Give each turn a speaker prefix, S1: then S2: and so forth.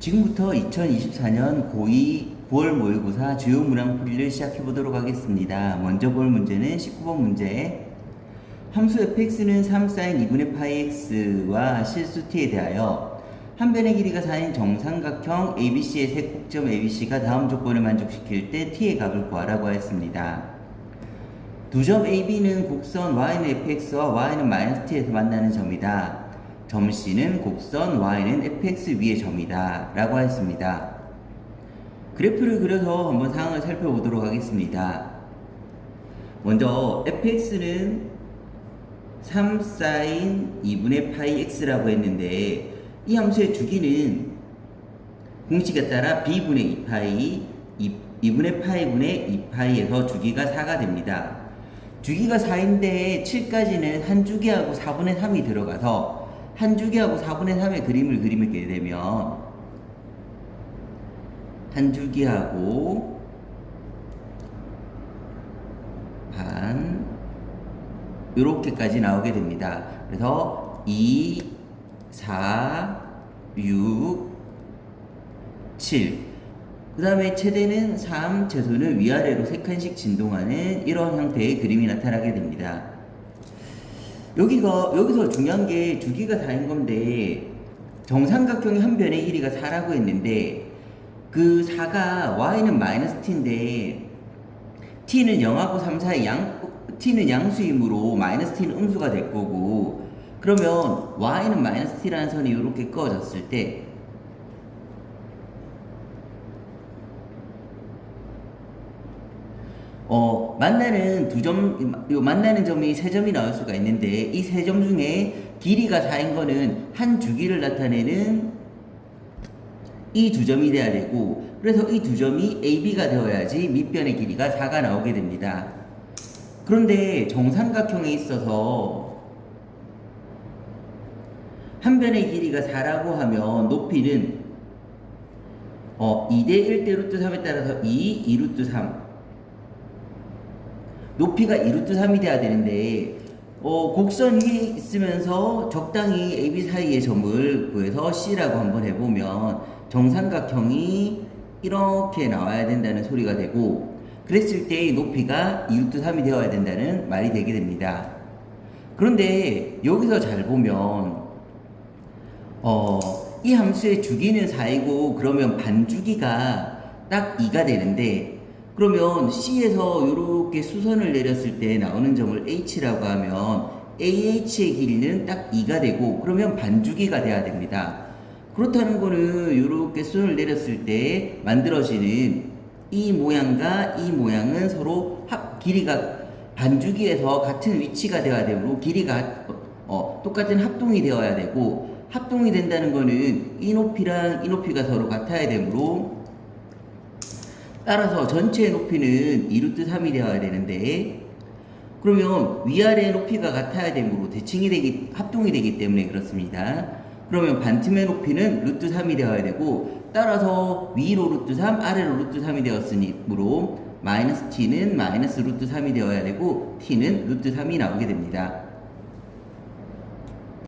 S1: 지금부터 2024년 고2 9월 모의고사 주요 문항 풀이를 시작해 보도록 하겠습니다. 먼저 볼 문제는 19번 문제. 함수 fx는 3sin 2분의 파이 x와 실수 t에 대하여 한 변의 길이가 4인 정삼각형 ABC의 세 꼭점 ABC가 다음 조건을 만족시킬 때 t의 값을 구하라고 하였습니다. 두 점 AB는 곡선 y는 fx와 y는 마이너스 t에서 만나는 점이다. 점 C는 곡선 y는 fx 위의 점이다. 라고 하였습니다. 그래프를 그려서 한번 상황을 살펴보도록 하겠습니다. 먼저 fx는 3sin 2분의 파이 x라고 했는데 이 함수의 주기는 공식에 따라 b분의 2파이 2분의 파이분의 2파이에서 주기가 4가 됩니다. 주기가 4인데 7까지는 한 주기하고 4분의 3이 들어가서 한 주기하고 4분의 3의 그림을 그리게 되면 한 주기하고 반 이렇게까지 나오게 됩니다. 그래서 2, 4, 6, 7. 그 다음에 최대는 3, 최소는 위아래로 3칸씩 진동하는 이런 형태의 그림이 나타나게 됩니다. 여기가, 여기서 중요한 게 주기가 4인 건데, 정삼각형의 한 변의 길이가 4라고 했는데, 그 4가 y는 마이너스 t인데, t는 0하고 3 사이 양, t는 양수이므로 마이너스 t는 음수가 될 거고, 그러면 y는 마이너스 t라는 선이 이렇게 그어졌을 때, 어, 만나는 두 점, 요 만나는 점이 세 점이 나올 수가 있는데, 이 세 점 중에 길이가 4인 거는 한 주기를 나타내는 이 두 점이 돼야 되고, 그래서 이 두 점이 AB가 되어야지 밑변의 길이가 4가 나오게 됩니다. 그런데 정삼각형에 있어서 한 변의 길이가 4라고 하면 높이는 어, 2대 1대 루트 3에 따라서 2, 2 루트 3. 높이가 2루트 3이 돼야 되는데 어, 곡선 위에 있으면서 적당히 AB 사이의 점을 구해서 C라고 한번 해보면 정삼각형이 이렇게 나와야 된다는 소리가 되고 그랬을 때이 높이가 2루트 3이 되어야 된다는 말이 되게 됩니다. 그런데 여기서 잘 보면 어, 이 함수의 주기는 4이고 그러면 반주기가 딱 2가 되는데 그러면 C에서 이렇게 수선을 내렸을 때 나오는 점을 H라고 하면 AH의 길이는 딱 2가 되고 그러면 반주기가 돼야 됩니다. 그렇다는 거는 이렇게 수선을 내렸을 때 만들어지는 이 모양과 이 모양은 서로 합 길이가 반주기에서 같은 위치가 되어야 되므로 길이가 어, 똑같은 합동이 되어야 되고 합동이 된다는 거는 이 높이랑 이 높이가 서로 같아야 되므로 따라서 전체의 높이는 2루트 3이 되어야 되는데 그러면 위아래 높이가 같아야 되므로 대칭이 되기 합동이 되기 때문에 그렇습니다. 그러면 반틈의 높이는 루트 3이 되어야 되고 따라서 위로 루트 3, 아래로 루트 3이 되었으므로 마이너스 t는 마이너스 루트 3이 되어야 되고 t는 루트 3이 나오게 됩니다.